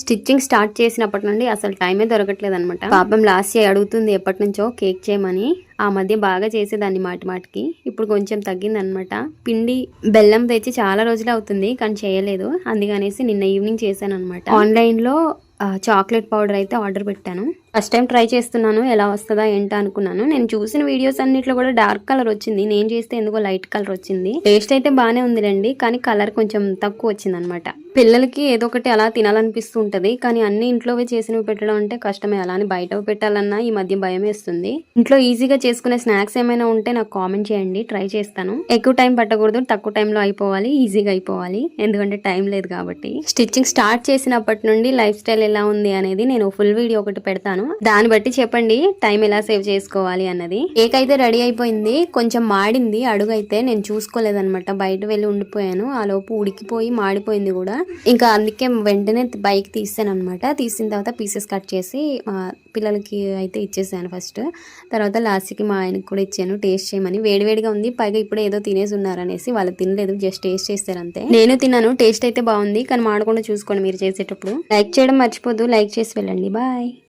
Stitching start చేసినప్పటి నుండి అసలు టైమే దొరకట్లేదు అనమాట పాపం లాస్ట్ ఇయర్ అడుగుతుంది ఎప్పటి నుంచో కేక్ చేయమని. ఆ మధ్య బాగా చేసేదాన్ని మాటి మాటికి. ఇప్పుడు కొంచెం తగ్గిందనమాట పిండి బెల్లం తెచ్చి చాలా రోజులు అవుతుంది కానీ చేయలేదు. అందుకనేసి నిన్న ఈవినింగ్ చేశాను అనమాట ఆన్లైన్లో చాక్లెట్ పౌడర్ అయితే ఆర్డర్ పెట్టాను. ఫస్ట్ టైం ట్రై చేస్తున్నాను ఎలా వస్తుందా ఏంటా అనుకున్నాను. నేను చూసిన వీడియోస్ అన్నిట్లో కూడా డార్క్ కలర్ వచ్చింది. నేను చేస్తే ఎందుకో లైట్ కలర్ వచ్చింది. టేస్ట్ అయితే బాగానే ఉందిలేండి కానీ కలర్ కొంచెం తక్కువ వచ్చింది అనమాట పిల్లలకి ఏదో ఒకటి అలా తినాలనిపిస్తూ ఉంటుంది కానీ అన్ని ఇంట్లోవే చేసినవి పెట్టడం అంటే కష్టమే. అలా అని బయట పెట్టాలన్నా ఈ మధ్య భయం వేస్తుంది. ఇంట్లో ఈజీగా చేసుకునే స్నాక్స్ ఏమైనా ఉంటే నాకు కామెంట్ చేయండి ట్రై చేస్తాను. ఎక్కువ టైం పట్టకూడదు తక్కువ టైంలో అయిపోవాలి ఈజీగా అయిపోవాలి. ఎందుకంటే టైం లేదు కాబట్టి. స్టిచ్చింగ్ స్టార్ట్ చేసినప్పటి నుండి లైఫ్ స్టైల్ ఎలా ఉంది అనేది నేను ఫుల్ వీడియో ఒకటి పెడతాను. దాన్ని బట్టి చెప్పండి టైం ఎలా సేవ్ చేసుకోవాలి అన్నది. కేక్ అయితే రెడీ అయిపోయింది కొంచెం మాడింది అడుగు అయితే నేను చూసుకోలేదనమాట బయట వెళ్ళి ఉండిపోయాను ఆ లోపు ఉడికిపోయి మాడిపోయింది కూడా. ఇంకా అందుకే వెంటనే బైక్ తీసాను అనమాట తీసిన తర్వాత పీసెస్ కట్ చేసి పిల్లలకి అయితే ఇచ్చేసాను ఫస్ట్. తర్వాత లాస్ట్కి మా ఆయనకి కూడా ఇచ్చాను టేస్ట్ చేయమని. వేడివేడిగా ఉంది పైగా ఇప్పుడే ఏదో తినేసి ఉన్నారనేసి వాళ్ళు తినలేదు జస్ట్ టేస్ట్ చేస్తారు అంతే. నేను తిన్నాను టేస్ట్ అయితే బాగుంది కానీ మాడకుండా చూసుకోండి మీరు చేసేటప్పుడు. లైక్ చేయడం మర్చిపోద్దు లైక్ చేసి వెళ్ళండి. బాయ్.